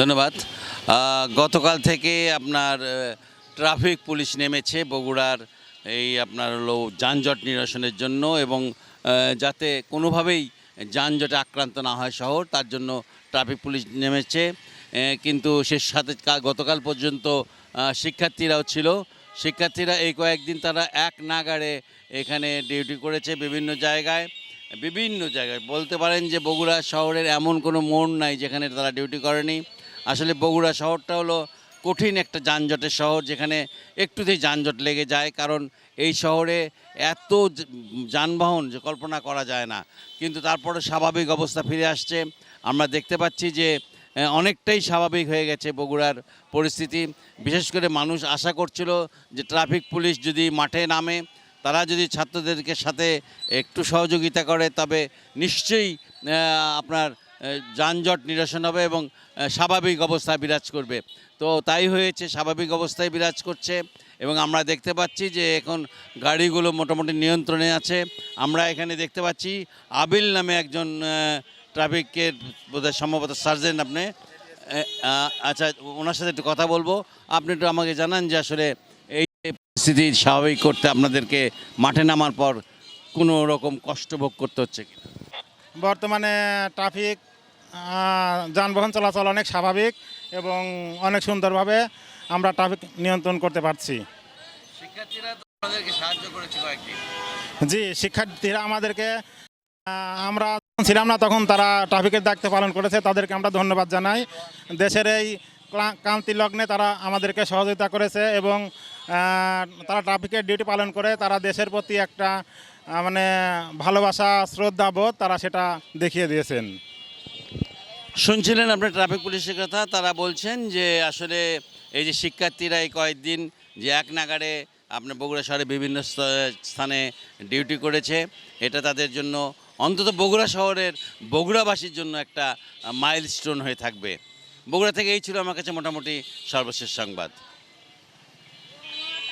ধন্যবাদ। গতকাল থেকে আপনার ট্রাফিক পুলিশ নেমেছে বগুড়ার এই আপনার হলো যানজট নিরসনের জন্য এবং যাতে কোনোভাবেই যানজটে আক্রান্ত না হয় শহর, তার জন্য ট্রাফিক পুলিশ নেমেছে। কিন্তু সে সাথে গতকাল পর্যন্ত শিক্ষার্থীরাও ছিল। শিক্ষার্থীরা এই কয়েকদিন তারা এক নাগাড়ে এখানে ডিউটি করেছে বিভিন্ন জায়গায় বিভিন্ন জায়গায়। বলতে পারেন যে বগুড়া শহরের এমন কোনো মোড় নাই যেখানে তারা ডিউটি করেনি। আসলে বগুড়া শহরটা হলো কঠিন একটা যানজটের শহর, যেখানে একটুতেই যানজট লেগে যায়, কারণ এই শহরে এত যানবাহন যে কল্পনা করা যায় না। কিন্তু তারপরে স্বাভাবিক অবস্থা ফিরে আসছে। আমরা দেখতে পাচ্ছি যে অনেকটাই স্বাভাবিক হয়ে গেছে বগুড়ার পরিস্থিতি। বিশেষ করে মানুষ আশা করছিল যে ট্রাফিক পুলিশ যদি মাঠে নামে, তারা যদি ছাত্রদেরকে সাথে একটু সহযোগিতা করে, তবে নিশ্চয়ই আপনার যানজট নিরসন হবে এবং স্বাভাবিক অবস্থা বিরাজ করবে। তো তাই হয়েছে, স্বাভাবিক অবস্থায় বিরাজ করছে এবং আমরা দেখতে পাচ্ছি যে এখন গাড়িগুলো মোটামুটি নিয়ন্ত্রণে আছে। আমরা এখানে দেখতে পাচ্ছি আবিল নামে একজন ট্রাফিকের বোধহয় সম্ভবত সার্জেন্ট আপনি। আচ্ছা ওনার সাথে একটু কথা বলব। আপনি একটু আমাকে জানান যে আসলে এই পরিস্থিতি স্বাভাবিক করতে আপনাদেরকে মাঠে নামার পর কোনো রকম কষ্ট ভোগ করতে হচ্ছে কি বর্তমানে ট্রাফিক যানবাহন চলাচল অনেক স্বাভাবিক এবং অনেক সুন্দরভাবে আমরা ট্রাফিক নিয়ন্ত্রণ করতে পারছি। শিক্ষার্থীরা আমাদেরকে সাহায্য করেছে কয়েকদিন জি শিক্ষার্থীরা আমাদেরকে আমরা ছিলাম না তখন তারা ট্রাফিকের দায়িত্ব পালন করেছে তাদেরকে আমরা ধন্যবাদ জানাই। দেশের এই ক্রান্তি লগ্নে তারা আমাদেরকে সহযোগিতা করেছে এবং তারা ট্রাফিকের ডিউটি পালন করে তারা দেশের প্রতি একটা মানে ভালোবাসা শ্রদ্ধাবোধ তারা সেটা দেখিয়ে দিয়েছেন। শুনছিলেন আপনার ট্রাফিক পুলিশের কথা, তারা বলছেন যে আসলে এই যে শিক্ষার্থীরা এই কয়েকদিন যে এক নাগারে আপনার বগুড়া শহরে বিভিন্ন স্থ- স্থানে ডিউটি করেছে। এটা তাদের জন্য অন্তত বগুড়া শহরের বগুড়াবাসীর জন্য একটা মাইলস্টোন হয়ে থাকবে। বগুড়া থেকে এই ছিল আমার কাছে মোটামুটি সর্বশেষ সংবাদ।